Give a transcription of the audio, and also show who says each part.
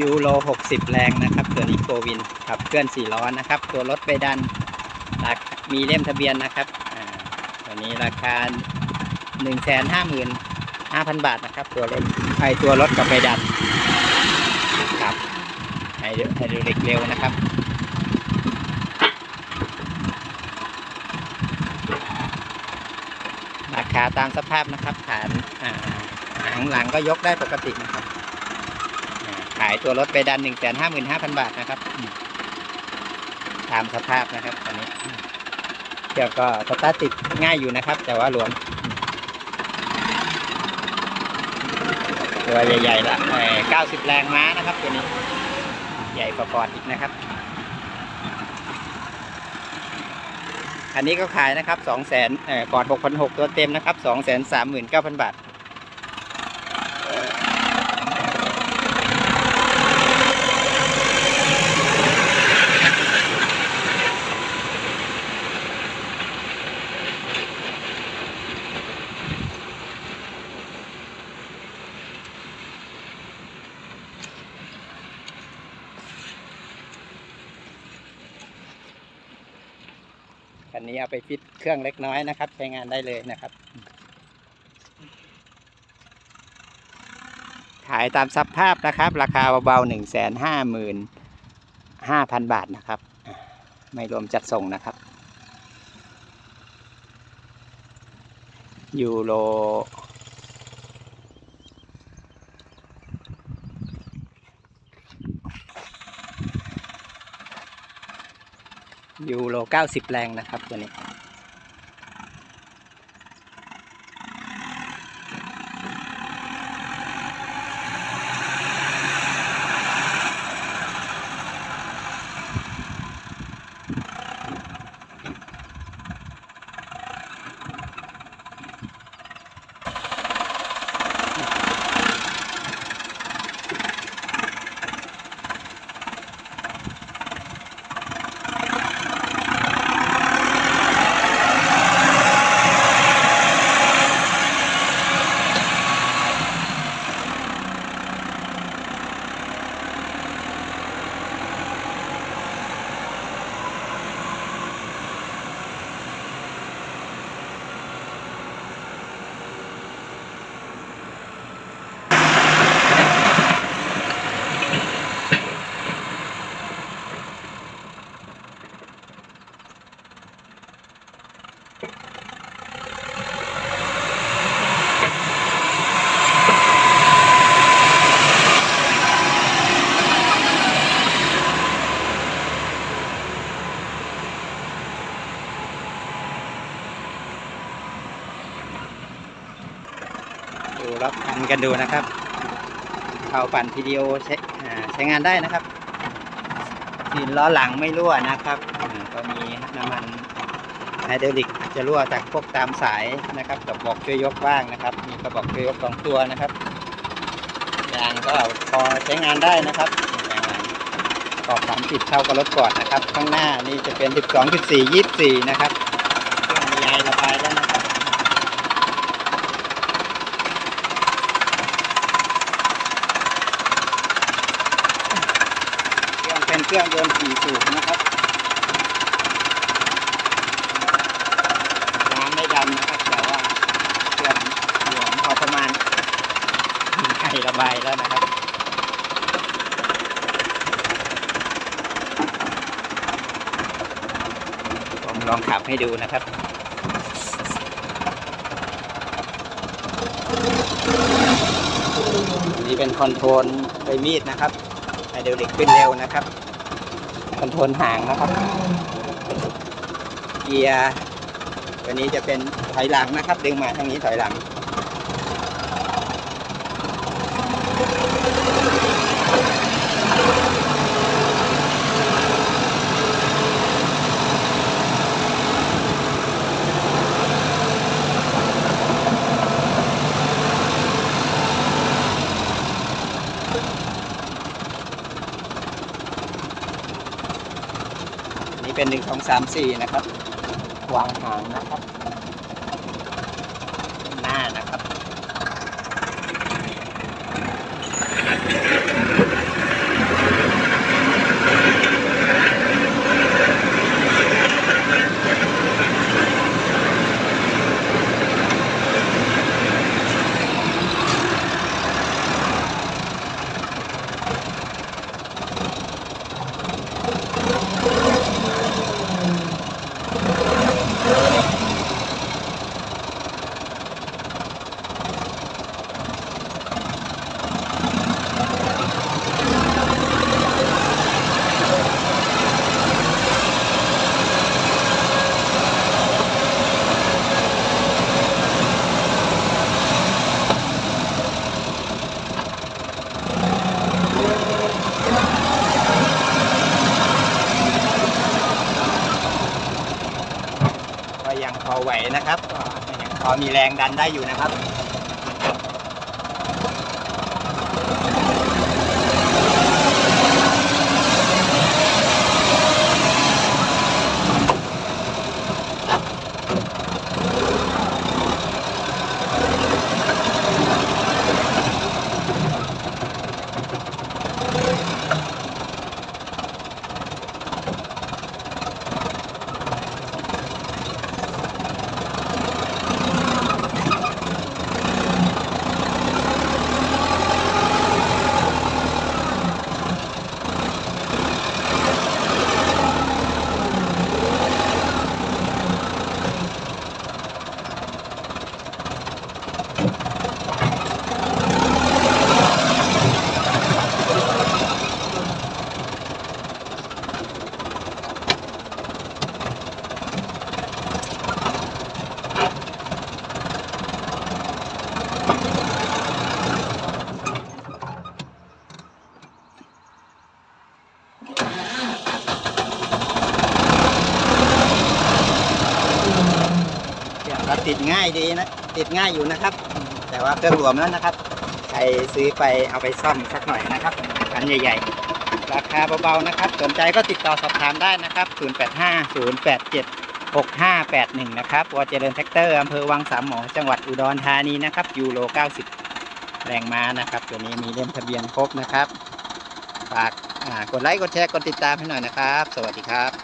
Speaker 1: ยูโร60 แรงนะครับ ตัวนี้โกวินขับเคลื่อน4ล้อนะครับ ตัวรถไปดันราคามีเล่มทะเบียนนะครับอ่าตัวนี้ราคา 1 5 5 0 0 0 บาทนะครับ ตัวรถไอตัวรถกับไปดันครับไฮดรไฮโดรลิกเร็วนะครับราคาตามสภาพนะครับฐานอ่าหางหลังก็ยกได้ปกตินะครับาขายตัวรถไปดัน1 5 5 0 0 0บาทนะครับ ตามสภาพนะครับตอนนี้เกี่ยวก็สตาร์ติดง่ายอยู่นะครับ แต่ว่าหลวม ตัวใหญ่ๆละเอ่อ90แรงม้านะครับ ตัวนี้ ใหญ่กว่าฟอร์ดอีกนะครับ อันนี้ก็ขายนะครับ2 0 0 0 0เอ่อฟอร์ด6,600ตัวเต็มนะครับ239,000บาท คันนี้เอาไปฟิตเครื่องเล็กน้อยนะครับ ใช้งานได้เลยนะครับ ขายตามสภาพนะครับ ราคาเบาๆหนึ่งแสนห้าหมื่นห้าพันบาทนะครับ ไม่รวมจัดส่งนะครับ ยูโร อยู่โล 90 แรงนะครับตัวนี้ ดูรับพันกันดูนะครับเข้าปั่นทีดีโอใช้ใช้งานได้นะครับสีล้อหลังไม่รั่วนะครับ ก็มีน้ำมัน ไฮดรอลิกจะรั่วจากพวกตามสายนะครับกระบอกช่วยยกบ้างนะครับ มีกระบอกช่วยยกสองตัวนะครับยางก็พอใช้งานได้นะครับยางหลังขอบสามสิบเท่ากับรถกอดนะครับ ข้างหน้านี่จะเป็น12 14 24นะครับเครื่องมีไอระบายแล้วนะครับเครื่องเป็นเครื่องยนต์สี่สูบนะครับน้ำไม่ดำนะครับ แต่ว่าเครื่องหลวมพอประมาณมีไข่ ระบายแล้วนะครับ ผมลองขับให้ดูนะครับนี่เป็นคอนโทรลใบมีดนะครับไฮเดรอลิกขึ้นเร็วนะครับ คอนโทรลห่างนะครับ เกียร์ตัวนี้จะเป็นถอยหลังนะครับ ดึงมาทางนี้ถอยหลัง เป็นหนึ่งสองสามสี่นะครับ วางหางนะครับ นะครับก็ยังพอมีแรงดันได้อยู่นะครับ ก็ติดง่ายดีนะ ติดง่ายอยู่นะครับ แต่ว่าเครื่องรวมแล้วนะครับ ใครซื้อไปเอาไปซ่อมสักหน่อยนะครับคันใหญ่ ๆ ราคาเบาๆนะครับ สนใจก็ติดต่อสอบถามได้นะครับ 085 087 6581 นะครับวอเจริญแท็กเตอร์อำเภอวังสามหมอ จังหวัดอุดรธานีนะครับยูโร 90 แรงม้านะครับ ตัวนี้มีเล่มทะเบียนครบนะครับ ฝากกดไลค์ กดแชร์ กดติดตามให้หน่อยนะครับ สวัสดีครับ